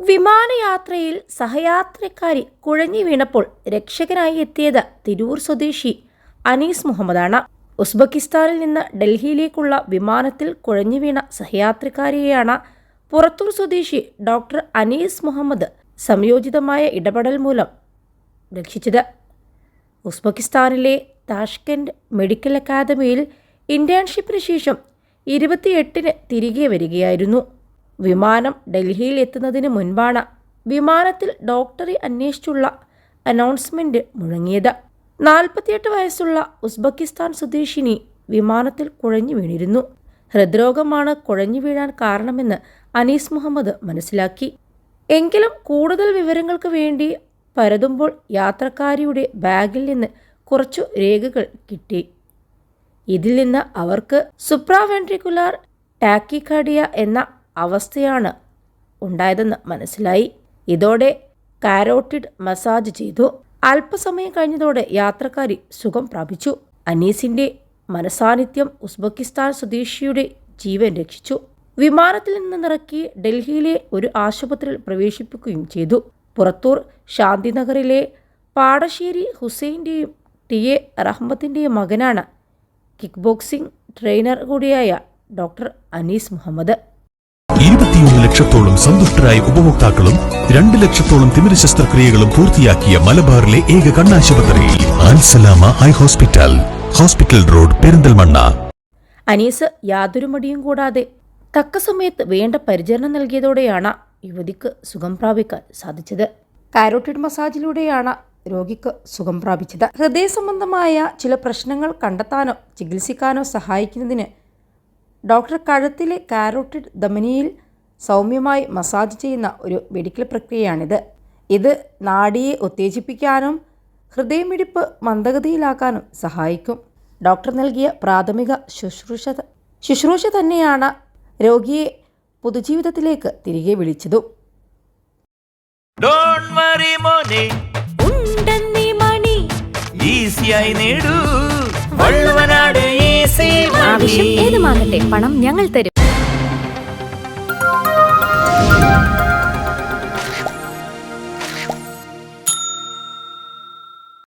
വിമാനയാത്രയിൽ സഹയാത്രക്കാരി കുഴഞ്ഞു വീണപ്പോൾ രക്ഷകനായി എത്തിയത് തിരൂർ സ്വദേശി അനീസ് മുഹമ്മദാണ്. ഉസ്ബെക്കിസ്ഥാനിൽ നിന്ന് ഡൽഹിയിലേക്കുള്ള വിമാനത്തിൽ കുഴഞ്ഞു വീണ സഹയാത്രക്കാരിയെയാണ് പുറത്തൂർ സ്വദേശി ഡോക്ടർ അനീസ് മുഹമ്മദ് സംയോജിതമായ ഇടപെടൽ മൂലം രക്ഷിച്ചത്. ഉസ്ബെക്കിസ്ഥാനിലെ താഷ്കൻഡ് മെഡിക്കൽ അക്കാദമിയിൽ ഇന്റേൺഷിപ്പിന് ശേഷം ഇരുപത്തിയെട്ടിന് തിരികെ വരികയായിരുന്നു. വിമാനം ഡൽഹിയിൽ എത്തുന്നതിന് മുൻപാണ് വിമാനത്തിൽ ഡോക്ടറെ അന്വേഷിച്ചുള്ള അനൗൺസ്മെന്റ് മുഴങ്ങിയത്. നാൽപ്പത്തിയെട്ട് വയസ്സുള്ള ഉസ്ബെക്കിസ്ഥാൻ സ്വദേശിനി വിമാനത്തിൽ കുഴഞ്ഞു വീണിരുന്നു. ഹൃദ്രോഗമാണ് കുഴഞ്ഞു വീഴാൻ കാരണമെന്ന് അനീസ് മുഹമ്മദ് മനസ്സിലാക്കി. എങ്കിലും കൂടുതൽ വിവരങ്ങൾക്ക് വേണ്ടി പരതുമ്പോൾ യാത്രക്കാരിയുടെ ബാഗിൽ നിന്ന് കുറച്ചു രേഖകൾ കിട്ടി. ഇതിൽ നിന്ന് അവർക്ക് സുപ്രാവെൻട്രിക്കുലാർ ടാക്കിക്കാഡിയ എന്ന അവസ്ഥയാണ് ഉണ്ടായതെന്ന് മനസ്സിലായി. ഇതോടെ കാരോട്ടിഡ് മസാജ് ചെയ്തു. അല്പസമയം കഴിഞ്ഞതോടെ യാത്രക്കാരി സുഖം പ്രാപിച്ചു. അനീസിന്റെ മനസാന്നിധ്യം ഉസ്ബെക്കിസ്ഥാൻ സ്വദേശിയുടെ ജീവൻ രക്ഷിച്ചു. വിമാനത്തിൽ നിന്നിറക്കി ഡൽഹിയിലെ ഒരു ആശുപത്രിയിൽ പ്രവേശിപ്പിക്കുകയും ചെയ്തു. പുറത്തൂർ ശാന്തിനഗറിലെ പാടശ്ശേരി ഹുസൈന്റെയും ടി എ റഹ്മത്തിന്റെയും മകനാണ് കിക്ക് ബോക്സിംഗ് ട്രെയിനർ കൂടിയായ ഡോക്ടർ അനീസ് മുഹമ്മദ്. ഇരുപത്തിയൊന്ന് ലക്ഷത്തോളം സന്തുഷ്ടരായ ഉപഭോക്താക്കളും രണ്ട് ലക്ഷത്തോളം തിമിര ശസ്ത്രക്രിയകളും പൂർത്തിയാക്കിയ മലബാറിലെ ഏക കണ്ണാശുപത്രി Ansalama eye hospital hospital road Perinthalmanna. Anees യാതൊരു മടിയും കൂടാതെ തക്ക സമയത്ത് വേണ്ട പരിചരണം നൽകിയതോടെയാണ് യുവതിക്ക് സുഖം പ്രാപിക്കാൻ സാധിച്ചത്. കാരോട്ടിഡ് മസാജിലൂടെയാണ് രോഗിക്ക് സുഖം പ്രാപിച്ചത്. ഹൃദയ സംബന്ധമായ ചില പ്രശ്നങ്ങൾ കണ്ടെത്താനോ ചികിത്സിക്കാനോ സഹായിക്കുന്നതിന് ഡോക്ടർ കഴുത്തിലെ കാരോട്ടിഡ് ധമനിയിൽ സൗമ്യമായി മസാജ് ചെയ്യുന്ന ഒരു മെഡിക്കൽ പ്രക്രിയയാണിത്. ഇത് നാഡിയെ ഉത്തേജിപ്പിക്കാനും ഹൃദയമിടിപ്പ് മന്ദഗതിയിലാക്കാനും സഹായിക്കും. ഡോക്ടർ നൽകിയ പ്രാഥമിക ശുശ്രൂഷ ശുശ്രൂഷ തന്നെയാണ് രോഗിയെ പൊതുജീവിതത്തിലേക്ക് തിരികെ വിളിച്ചതും. ആവശ്യം ഏതുമാകട്ടെ പണം ഞങ്ങൾ തരും. you